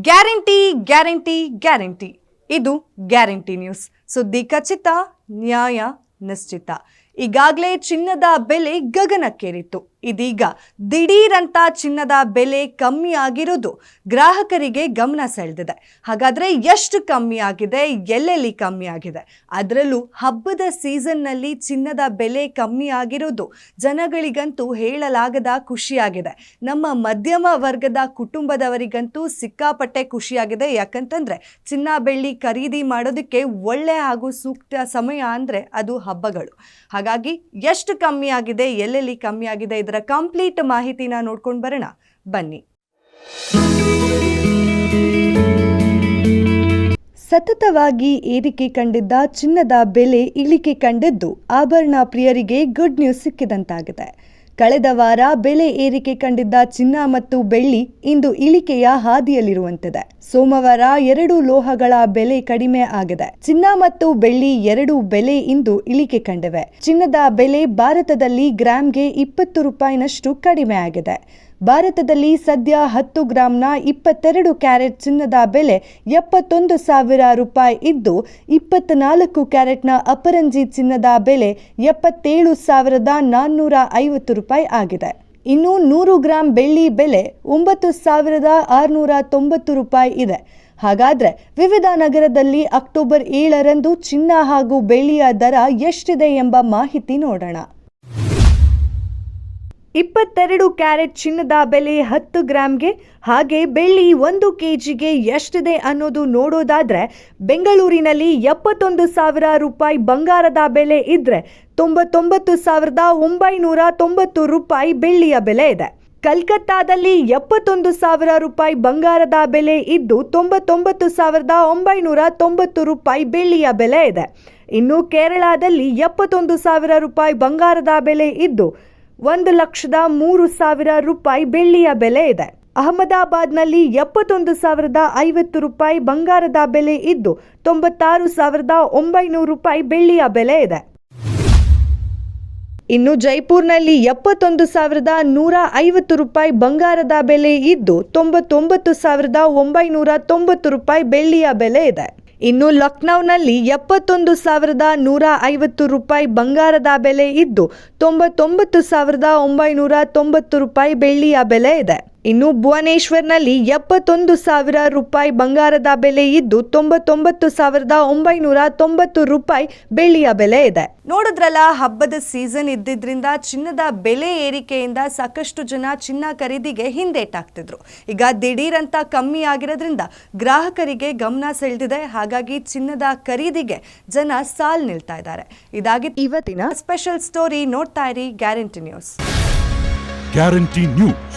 Guarantee guarantee guarantee. ಇದು guarantee news. ಸುದ್ದಿ ಖಚಿತ ನ್ಯಾಯ ನಿಶ್ಚಿತ. ಈಗಾಗಲೇ ಚಿನ್ನದ ಬೆಲೆ ಗಗನಕ್ಕೇರಿತ್ತು. ಇದೀಗ ದಿಢೀರಂತ ಚಿನ್ನದ ಬೆಲೆ ಕಮ್ಮಿ ಆಗಿರೋದು ಗ್ರಾಹಕರಿಗೆ ಗಮನ ಸೆಳೆದಿದೆ. ಹಾಗಾದ್ರೆ ಎಷ್ಟು ಕಮ್ಮಿ ಆಗಿದೆ ಎಲ್ಲೆಲ್ಲಿ ಕಮ್ಮಿ ಆಗಿದೆ ಅದರಲ್ಲೂ ಹಬ್ಬದ ಸೀಸನ್ನಲ್ಲಿ ಚಿನ್ನದ ಬೆಲೆ ಕಮ್ಮಿ ಆಗಿರೋದು ಜನಗಳಿಗಂತೂ ಹೇಳಲಾಗದ ಖುಷಿಯಾಗಿದೆ. ನಮ್ಮ ಮಧ್ಯಮ ವರ್ಗದ ಕುಟುಂಬದವರಿಗಂತೂ ಸಿಕ್ಕಾಪಟ್ಟೆ ಖುಷಿಯಾಗಿದೆ. ಯಾಕಂತಂದ್ರೆ ಚಿನ್ನ ಬೆಳ್ಳಿ ಖರೀದಿ ಮಾಡೋದಕ್ಕೆ ಒಳ್ಳೆ ಹಾಗೂ ಸೂಕ್ತ ಸಮಯ ಅಂದರೆ ಅದು ಹಬ್ಬಗಳು. ಹಾಗಾಗಿ ಎಷ್ಟು ಕಮ್ಮಿ ಆಗಿದೆ, ಎಲ್ಲೆಲ್ಲಿ ಕಮ್ಮಿ ಆಗಿದೆ ಇದರ ಕಂಪ್ಲೀಟ್ ಮಾಹಿತಿನ ನೋಡ್ಕೊಂಡು ಬರೋಣ. ಬನ್ನಿ. ಸತತವಾಗಿ ಏರಿಕೆ ಕಂಡಿದ್ದ ಚಿನ್ನದ ಬೆಲೆ ಇಳಿಕೆ ಕಂಡಿದ್ದು ಆಭರಣ ಪ್ರಿಯರಿಗೆ ಗುಡ್ ನ್ಯೂಸ್ ಸಿಕ್ಕಿದಂತಾಗಿದೆ. ಕಳೆದ ವಾರ ಬೆಲೆ ಏರಿಕೆ ಕಂಡಿದ್ದ ಚಿನ್ನ ಮತ್ತು ಬೆಳ್ಳಿ ಇಂದು ಇಳಿಕೆಯ ಹಾದಿಯಲ್ಲಿರುವಂತಿದೆ. ಸೋಮವಾರ ಎರಡು ಲೋಹಗಳ ಬೆಲೆ ಕಡಿಮೆ ಆಗಿದೆ. ಚಿನ್ನ ಮತ್ತು ಬೆಳ್ಳಿ ಎರಡು ಬೆಲೆ ಇಂದು ಇಳಿಕೆ ಕಂಡಿವೆ. ಚಿನ್ನದ ಬೆಲೆ ಭಾರತದಲ್ಲಿ ಗ್ರಾಂಗೆ ಇಪ್ಪತ್ತು ರೂಪಾಯಿನಷ್ಟು ಕಡಿಮೆ ಆಗಿದೆ. ಭಾರತದಲ್ಲಿ ಸದ್ಯ ಹತ್ತು ಗ್ರಾಂನ ಇಪ್ಪತ್ತೆರಡು ಕ್ಯಾರೆಟ್ ಚಿನ್ನದ ಬೆಲೆ ಎಪ್ಪತ್ತೊಂದು ಸಾವಿರ ರೂಪಾಯಿ ಇದ್ದು, ಇಪ್ಪತ್ನಾಲ್ಕು ಕ್ಯಾರೆಟ್ನ ಅಪರಂಜಿ ಚಿನ್ನದ ಬೆಲೆ ಎಪ್ಪತ್ತೇಳು ಸಾವಿರದ ನಾನ್ನೂರ ಐವತ್ತು ರೂಪಾಯಿ ಆಗಿದೆ. ಇನ್ನು ನೂರು ಗ್ರಾಂ ಬೆಳ್ಳಿ ಬೆಲೆ ಒಂಬತ್ತು ಸಾವಿರದ ಆರುನೂರ ತೊಂಬತ್ತು ರೂಪಾಯಿ ಇದೆ. ಹಾಗಾದ್ರೆ ವಿವಿಧ ನಗರದಲ್ಲಿ ಅಕ್ಟೋಬರ್ ಏಳರಂದು ಚಿನ್ನ ಹಾಗೂ ಬೆಳ್ಳಿಯ ದರ ಎಷ್ಟಿದೆ ಎಂಬ ಮಾಹಿತಿ ನೋಡೋಣ. ಇಪ್ಪತ್ತೆರಡು ಕ್ಯಾರೆಟ್ ಚಿನ್ನದ ಬೆಲೆ ಹತ್ತು ಗ್ರಾಮ್ಗೆ, ಹಾಗೆ ಬೆಳ್ಳಿ ಒಂದು ಕೆಜಿಗೆ ಎಷ್ಟಿದೆ ಅನ್ನೋದು ನೋಡೋದಾದ್ರೆ, ಬೆಂಗಳೂರಿನಲ್ಲಿ ಎಪ್ಪತ್ತೊಂದು ಸಾವಿರ ರೂಪಾಯಿ ಬಂಗಾರದ ಬೆಲೆ ಇದ್ದರೆ ತೊಂಬತ್ತೊಂಬತ್ತು ಸಾವಿರದ ಒಂಬೈನೂರ ತೊಂಬತ್ತು ರೂಪಾಯಿ ಬೆಳ್ಳಿಯ ಬೆಲೆ ಇದೆ. ಕಲ್ಕತ್ತಾದಲ್ಲಿ ಎಪ್ಪತ್ತೊಂದು ಸಾವಿರ ರೂಪಾಯಿ ಬಂಗಾರದ ಬೆಲೆ ಇದ್ದು, ತೊಂಬತ್ತೊಂಬತ್ತು ಸಾವಿರದ ಒಂಬೈನೂರ ತೊಂಬತ್ತು ರೂಪಾಯಿ ಬೆಳ್ಳಿಯ ಬೆಲೆ ಇದೆ. ಇನ್ನು ಕೇರಳದಲ್ಲಿ ಎಪ್ಪತ್ತೊಂದು ಸಾವಿರ ರೂಪಾಯಿ ಬಂಗಾರದ ಬೆಲೆ ಇದ್ದು ಒಂದು ಲಕ್ಷದ ಮೂರು ಸಾವಿರ ರೂಪಾಯಿ ಬೆಳ್ಳಿಯ ಬೆಲೆ ಇದೆ. ಅಹಮದಾಬಾದ್ನಲ್ಲಿ ಎಪ್ಪತ್ತೊಂದು ಸಾವಿರದ ಐವತ್ತು ರೂಪಾಯಿ ಬಂಗಾರದ ಬೆಲೆ ಇದ್ದು, ತೊಂಬತ್ತಾರು ಸಾವಿರದ ಒಂಬೈನೂರು ರೂಪಾಯಿ ಬೆಳ್ಳಿಯ ಬೆಲೆ ಇದೆ. ಇನ್ನು ಜೈಪುರ್ನಲ್ಲಿ ಎಪ್ಪತ್ತೊಂದು ಸಾವಿರದ ನೂರ ಐವತ್ತು ರೂಪಾಯಿ ಬಂಗಾರದ ಬೆಲೆ ಇದ್ದು, ತೊಂಬತ್ತೊಂಬತ್ತು ಸಾವಿರದ ಒಂಬೈನೂರ ತೊಂಬತ್ತು ರೂಪಾಯಿ ಬೆಳ್ಳಿಯ ಬೆಲೆ ಇದೆ. ಇನ್ನು ಲಕ್ನೌನಲ್ಲಿ ಎಪ್ಪತ್ತೊಂದು ಸಾವಿರದ ನೂರ ಐವತ್ತು ರೂಪಾಯಿ ಬಂಗಾರದ ಬೆಲೆ ಇದ್ದು, ತೊಂಬತ್ತೊಂಬತ್ತು ಸಾವಿರದ ಒಂಬೈನೂರ ತೊಂಬತ್ತು ರೂಪಾಯಿ ಬೆಳ್ಳಿಯ ಬೆಲೆ ಇದೆ. ಇನ್ನು ಭುವನೇಶ್ವರ್ನಲ್ಲಿ ಎಪ್ಪತ್ತೊಂದು ಸಾವಿರ ರೂಪಾಯಿ ಬಂಗಾರದ ಬೆಲೆ ಇದ್ದು ತೊಂಬತ್ತೊಂಬತ್ತು ಸಾವಿರದ ಒಂಬೈನೂರ ತೊಂಬತ್ತು ರೂಪಾಯಿ ಬೆಳ್ಳಿಯ ಬೆಲೆ ಇದೆ. ನೋಡಿದ್ರಲ್ಲ ಹಬ್ಬದ ಸೀಸನ್ ಇದ್ದಿದ್ರಿಂದ ಚಿನ್ನದ ಬೆಲೆ ಏರಿಕೆಯಿಂದ ಸಾಕಷ್ಟು ಜನ ಚಿನ್ನ ಖರೀದಿಗೆ ಹಿಂದೇಟಾಗ್ತಿದ್ರು. ಈಗ ದಿಢೀರಂತ ಕಮ್ಮಿ ಆಗಿರೋದ್ರಿಂದ ಗ್ರಾಹಕರಿಗೆ ಗಮನ ಸೆಳೆದಿದೆ. ಹಾಗಾಗಿ ಚಿನ್ನದ ಖರೀದಿಗೆ ಜನ ಸಾಲ್ ನಿಲ್ತಾ ಇದ್ದಾರೆ. ಇದಾಗಿ ಇವತ್ತಿನ ಸ್ಪೆಷಲ್ ಸ್ಟೋರಿ ನೋಡ್ತಾ ಇರಿ ಗ್ಯಾರಂಟಿ ನ್ಯೂಸ್. Guarantee news.